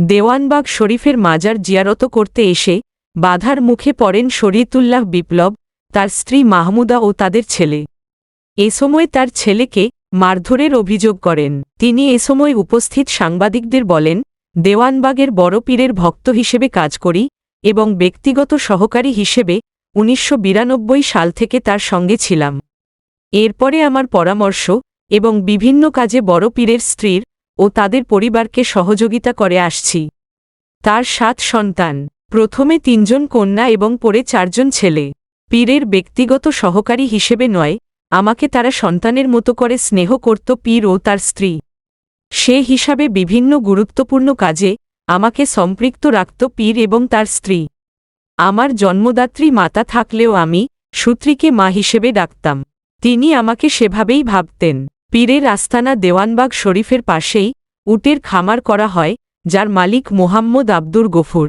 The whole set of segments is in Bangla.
দেওয়ানবাগ শরীফের মাজার জিয়ারত করতে এসে বাধার মুখে পড়েন শরীয়তুল্লাহ বিপ্লব, তার স্ত্রী মাহমুদা ও তাদের ছেলে। এ সময় তার ছেলেকে মারধরের অভিযোগ করেন। তিনি এ সময় উপস্থিত সাংবাদিকদের বলেন, দেওয়ানবাগের বড় পীরের ভক্ত হিসেবে কাজ করি এবং ব্যক্তিগত সহকারী হিসেবে উনিশশো বিরানব্বই সাল থেকে তার সঙ্গে ছিলাম। এরপরে আমার পরামর্শ এবং বিভিন্ন কাজে বড় পীরের স্ত্রীর ও তাদের পরিবারকে সহযোগিতা করে আসছি। তার সাত সন্তান, প্রথমে তিনজন কন্যা এবং পরে চারজন ছেলে। পীরের ব্যক্তিগত সহকারী হিসেবে নয়, আমাকে তারা সন্তানের মতো করে স্নেহ করত পীর ও তার স্ত্রী। সে হিসাবে বিভিন্ন গুরুত্বপূর্ণ কাজে আমাকে সম্পৃক্ত রাখত পীর এবং তার স্ত্রী। আমার জন্মদাত্রী মাতা থাকলেও আমি সূত্রীকে মা হিসেবে ডাকতাম। তিনি আমাকে সেভাবেই ভাবতেন। পীরের আস্তানা দেওয়ানবাগ শরীফের পাশেই উটের খামার করা হয়, যার মালিক মোহাম্মদ আব্দুর গফুর।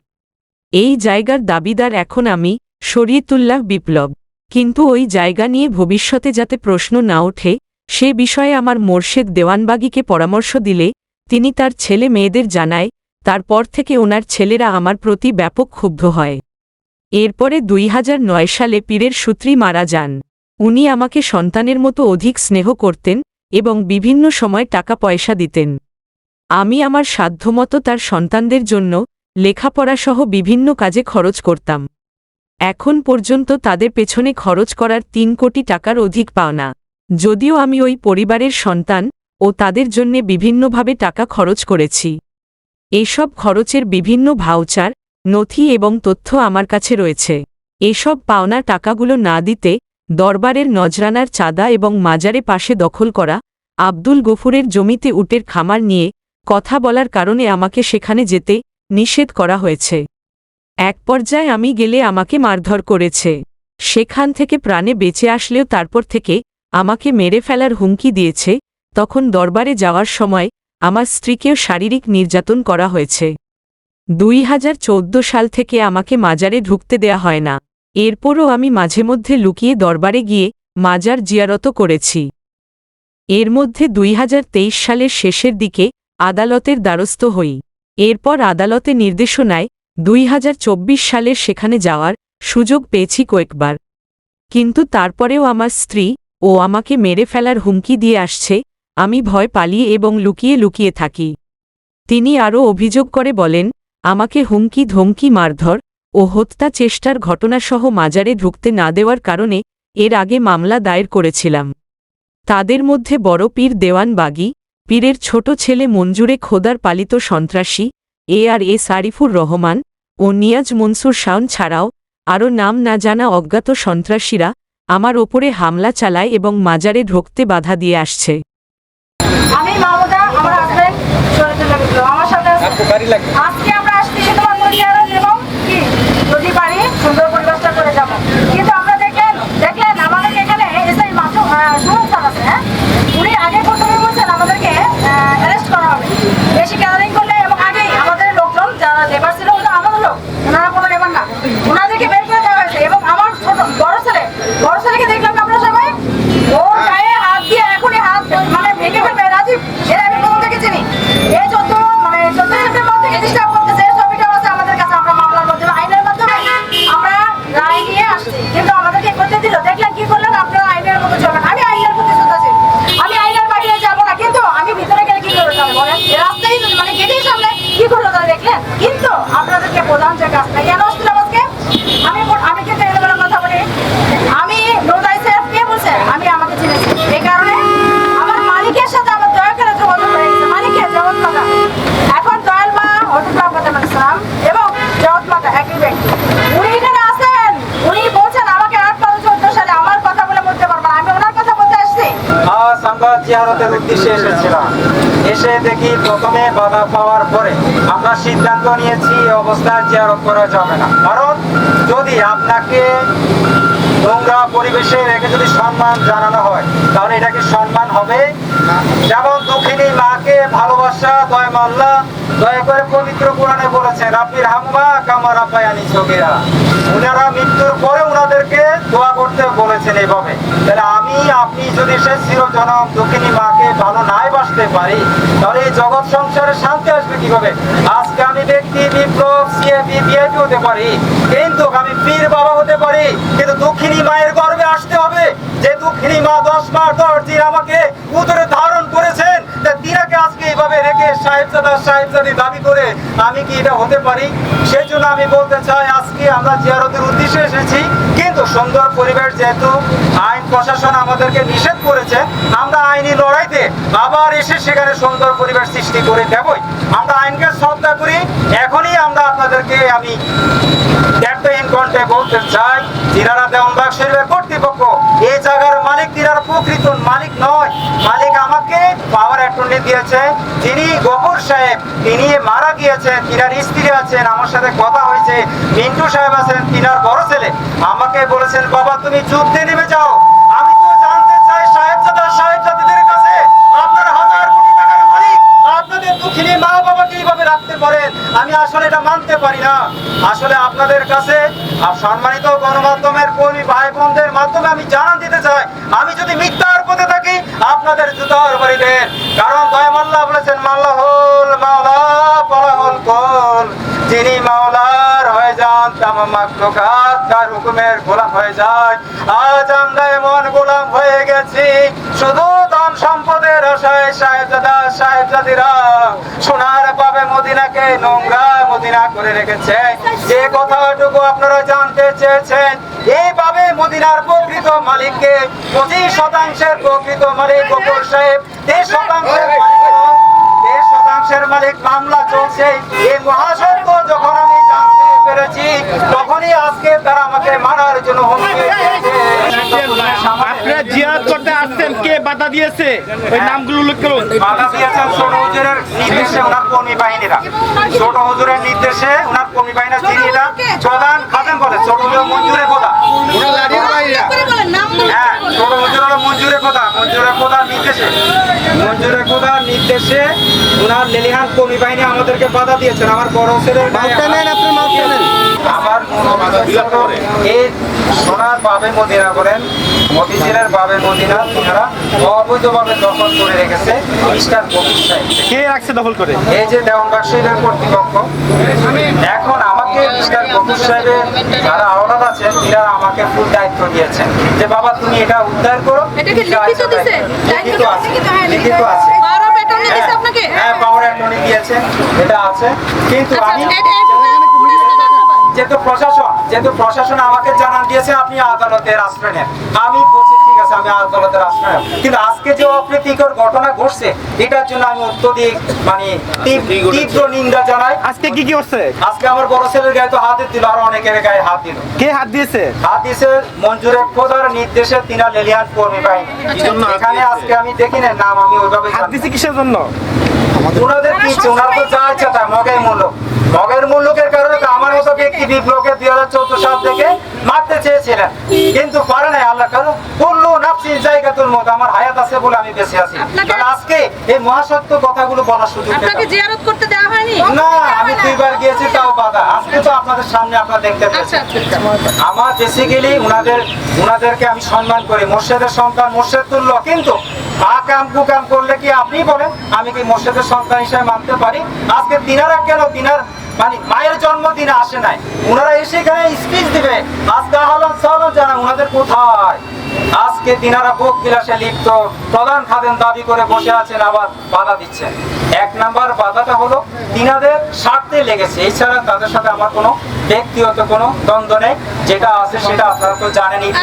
এই জায়গার দাবিদার এখন আমি, শরীয়তুল্লাহ বিপ্লব। কিন্তু ওই জায়গা নিয়ে ভবিষ্যতে যাতে প্রশ্ন না ওঠে, সে বিষয়ে আমার মোর্শেদ দেওয়ানবাগীকে পরামর্শ দিলে, তিনি তার ছেলে মেয়েদের জানায়, তারপর থেকে ওনার ছেলেরা আমার প্রতি ব্যাপক ক্ষুব্ধ হয়। এরপরে দুই হাজার নয় সালে পীরের সূত্রী মারা যান। উনি আমাকে সন্তানের মতো অধিক স্নেহ করতেন এবং বিভিন্ন সময় টাকা পয়সা দিতেন। আমি আমার সাধ্যমতো তার সন্তানদের জন্য লেখাপড়াসহ বিভিন্ন কাজে খরচ করতাম। এখন পর্যন্ত তাদের পেছনে খরচ করার তিন কোটি টাকার অধিক পাওনা। যদিও আমি ওই পরিবারের সন্তান ও তাদের জন্যে বিভিন্নভাবে টাকা খরচ করেছি। এসব খরচের বিভিন্ন ভাউচার, নথি এবং তথ্য আমার কাছে রয়েছে। এসব পাওনা টাকাগুলো না দিতে দরবারের নজরানার চাঁদা এবং মাজারে পাশে দখল করা আব্দুল গফুরের জমিতে উটের খামার নিয়ে কথা বলার কারণে আমাকে সেখানে যেতে নিষেধ করা হয়েছে। এক পর্যায়ে আমি গেলে আমাকে মারধর করেছে। সেখান থেকে প্রাণে বেঁচে আসলেও তারপর থেকে আমাকে মেরে ফেলার হুমকি দিয়েছে। তখন দরবারে যাওয়ার সময় আমার স্ত্রীকেও শারীরিক নির্যাতন করা হয়েছে। দুই হাজার চৌদ্দ সাল থেকে আমাকে মাজারে ঢুকতে দেয়া হয় না। এরপরও আমি মাঝে মধ্যে লুকিয়ে দরবারে গিয়ে মাজার জিয়ারত করেছি। এর মধ্যে দুই হাজার তেইশ সালের শেষের দিকে আদালতের দ্বারস্থ হই। এরপর আদালতে নির্দেশনায় দুই সালের সেখানে যাওয়ার সুযোগ পেয়েছি কয়েকবার। কিন্তু তারপরেও আমার স্ত্রী ও আমাকে মেরে ফেলার হুমকি দিয়ে আসছে, আমি ভয় পালিয়ে এবং লুকিয়ে লুকিয়ে থাকি। তিনি আরও অভিযোগ করে বলেন, আমাকে হুমকি ধমকি মারধর ও হত্যা চেষ্টার ঘটনাসহ মাজারে ঢুকতে না দেওয়ার কারণে এর আগে মামলা দায়ের করেছিলাম। তাদের মধ্যে বড় পীর দেওয়ান বাগি পীরের ছোট ছেলে মঞ্জুরে খোদার পালিত সন্ত্রাসী এ আর এ সারিফুর রহমান ও নিয়াজ মনসুর শাওন ছাড়াও আরও নাম না জানা অজ্ঞাত সন্ত্রাসীরা আমার ওপরে হামলা চালায় এবং মাজারে ঢুকতে বাধা দিয়ে আসছে। আমি মামুদা আমার আমার সাথে আজকে আমরা আসছি জিয়ারতের উদ্দেশ্যে এসেছিলাম। এসে দেখি প্রথমে বাধা পাওয়ার পরে আমরা সিদ্ধান্ত নিয়েছি অবস্থায় জিয়ারত করা যাবে না। কারণ যদি আপনাকে নোংরা পরিবেশে রেখে যদি সম্মান জানানো হয়, তাহলে এটাকে সম্মান হবে যেমন দুঃখিনী মাকে ভালোবাসা মাল্লা, দয়া করে পবিত্র কোরআনে বলেছেন রাব্বির হামমা কামা রাব্বায়ানি সগীরা। উনারা মৃত্যুর পরে দোয়া করতে বলেছেন এইভাবে। তাহলে আমি, আপনি যদি সে চিরজনম দুঃখিনী মাকে ভালো নাই বাসতে পারি, তাহলে এই জগৎ সংসারে শান্তি আসবে কীভাবে? আজকে আমি ব্যক্তি বিপ্লব সিএপি বিএপি হতে পারি, কিন্তু আমি পীর বাবা হতে পারি কিন্তু দুঃখিনী মায়ের গর্ভে আসতে হবে যে দুঃখিনী দশ মাস দশ আমাকে উদরে ধারণ করেছেন তা তিনাকে আজকে এইভাবে রেখে সাহেবজাদা সাহেবজাদি দাবি করে আমি কি এটা হতে পারি? সেই জন্য আমি বলতে চাই, আজকে আমরা জিয়ারতের উদ্দেশ্যে এসেছি। কিন্তু সুন্দর পরিবেশ যেহেতু আইন প্রশাসন আমাদেরকে নিষেধ করেছে, আমরা আইনি লড়াইতে আবার এসে সেখানে সুন্দর পরিবেশ সৃষ্টি করে দেবই। আমরা আইনকে শ্রদ্ধা করি। এখনই আমরা আপনাদেরকে আমি বলতে চাই, তিনারা দেওয়ানবাগ শরীফের কর্তৃপক্ষ এই জায়গার মালিক তিনারা প্রকৃত মালিক নয়। মালিক আমাকে পাওয়ার অ্যাটর্নি দিয়েছে। তিনি গফর সাহেব, তিনি মারা গিয়েছেন, তিনার স্ত্রী আছেন, আমার সাথে কথা হয়েছে, মিন্টু সাহেব আছেন, তিনার বড় ছেলে। আমাকে বলেছেন, বাবা, তুমি যুদ্ধে নেমে যাও। আমি তো জানতে চাই সাহেবজাদা সাহেবজাদিদের কাছে আপনার হাজার কোটি টাকার মালিক। আপনাদের দুঃখিনী মা বাবাকে এইভাবে রাখতে পারেন। আমি আসলে এটা মানতে পারি না। আসলে আপনাদের কাছে আর সম্মানিত গণমাধ্যমের কর্মী ভাই বোনদের মাধ্যমে আমি জানান দিতে চাই, আমি যদি মিথ্যার পথে থাকি, আপনাদের জুতার বাড়ি দেন কারণ মাল্লা বলেছেন মাল্লা হল মাওলা পরাহল কল যিনি মাওলার তার হুকুমের গোলাম হয়ে যায় আজ আমরা এমন গোলাম হয়ে গেছি শুধু ধন সম্পদের আশায় সাহেবজাদা সাহেবজাদিরা সোনার পাবে মদিনাকে নোংরা মদিনা করে রেখেছে যে কথাটুকু আপনারা জানতে চেয়েছেন এইভাবে মদিনার প্রকৃত মালিককে পঁচিশ শতাংশের প্রকৃত মালিক গফর সাহেব তেইশ শতাংশের মালিক। দেড় শতাংশের মালিক মামলা চলছে এই মহাসত্য যখন পেরেছি তখনই আজকে তারা আমাকে মারার জন্য হুমকি। আপনারা করতে আসছেন কে বাধা দিয়েছে? ওই নামগুলো উল্লেখ করুন। বাধা দিয়েছেন ছোট হুজুরের নির্দেশে ওনার কর্মী বাহিনীরা। ছোট হুজুরের নির্দেশে ওনার কর্মী বাহিনীরা চিনিরা প্রধান খাদেম বলে ছোট হুজুর মঞ্জুরে প্রধান হ্যাঁ ছোট হুজুর হলো মঞ্জুরে প্রধান মঞ্জুরে প্রধান নির্দেশে। মঞ্জুরে নির্দেশে ওনার লেলিহান কর্মী বাহিনী আমাদেরকে বাধা দিয়েছেন। আমার বড় ছেলের আমার এই সোনার বাবে মদিনা করেন মতিঝিলের বাবে মদিনা তিনারা অবৈধভাবে দখল করে রেখেছে কে রাখছে দখল করে? এই যে দেওয়ানবাগ শহীদের কর্তৃপক্ষ এখন আমাকে মিস্টার কবির সাহেবের যারা আওলাদ আছেন তিনারা আমাকে ফুল দায়িত্ব দিয়েছেন। যে বাবা তুমি এটা উদ্ধার করো লিখিত দিছে? আছে। লিখিত আছে? হ্যাঁ পাওয়ার দিয়েছে এটা আছে কিন্তু আচ্ছা, আমি। যেহেতু প্রশাসন যেহেতু প্রশাসন আমাকে জানান দিয়েছে আপনি আদালতের আশ্রয় নেন আমি আছে আমি আদালতের আশ্রয় কিন্তু আজকে যে অপ্রীতিকর ঘটনা ঘটছে এটার জন্য আমি অত্যধিক মানে তীব্র নিন্দা জানাই। আজকে কি কি হচ্ছে আজকে আমার বড় ছেলের গায়ে তো হাত দিল আর অনেকের গায়ে হাত দিল। কে হাত দিয়েছে? হাত দিয়েছে মঞ্জুরের খোদার নির্দেশে তিনা লেলিয়ান কর্মী বাহিনী। এখানে আজকে আমি দেখি না নাম আমি ওইভাবে হাত। দিয়েছে কিসের জন্য? ওনাদের কি? ওনারা তো যা ইচ্ছা তাই মগের মূল্য মগের মূল্যকের কারণে তো আমার দুই হাজার চোদ্দ সাল থেকে মারতে চেয়েছিলেন। কিন্তু পারে নাই আল্লাহ কারণ করল নাপসি জায়গাতুল মত আমার হায়াত আছে বলে আমি বেঁচে আছি। আজকে এই মহাসত্য কথাগুলো বলার সুযোগ আপনাকে জিয়ারত করতে না আমি দুইবার গিয়েছি তাও বাধা। আজকে তো আপনাদের সামনে আপনারা দেখতে আচ্ছা পেয়েছেন। আচ্ছা আচ্ছা। আমার বেসিক্যালি উনাদের উনাদেরকে আমি সম্মান করি। মোর্শেদের সন্তান মোর্শেদ তুল্য কিন্তু আ কাম কু কাম করলে কি আপনি বলেন? আমি কি মোর্শেদের সন্তান হিসেবে মানতে পারি? আজকে দিনারা কেন দিনার মানে মায়ের জন্মদিনে আসে নাই? ওনারা এসে এখানে স্পিচ দিবে। আজকে আহলান সাহলান জানা ওনাদের কোথায়? আজকে তিনারা ভোগ গিলাসে লিপ্ত, প্রধান খাদেন দাবি করে বসে আছেন, আবার বাধা দিচ্ছেন। এক নাম্বার বাধাটা হলো, তিনাদের স্বার্থে লেগেছে। এছাড়া তাদের সাথে আমার কোনো ব্যক্তিগত কোনো দ্বন্দ্ব নেই। যেটা আছে সেটা আপনারা তো জানেনই।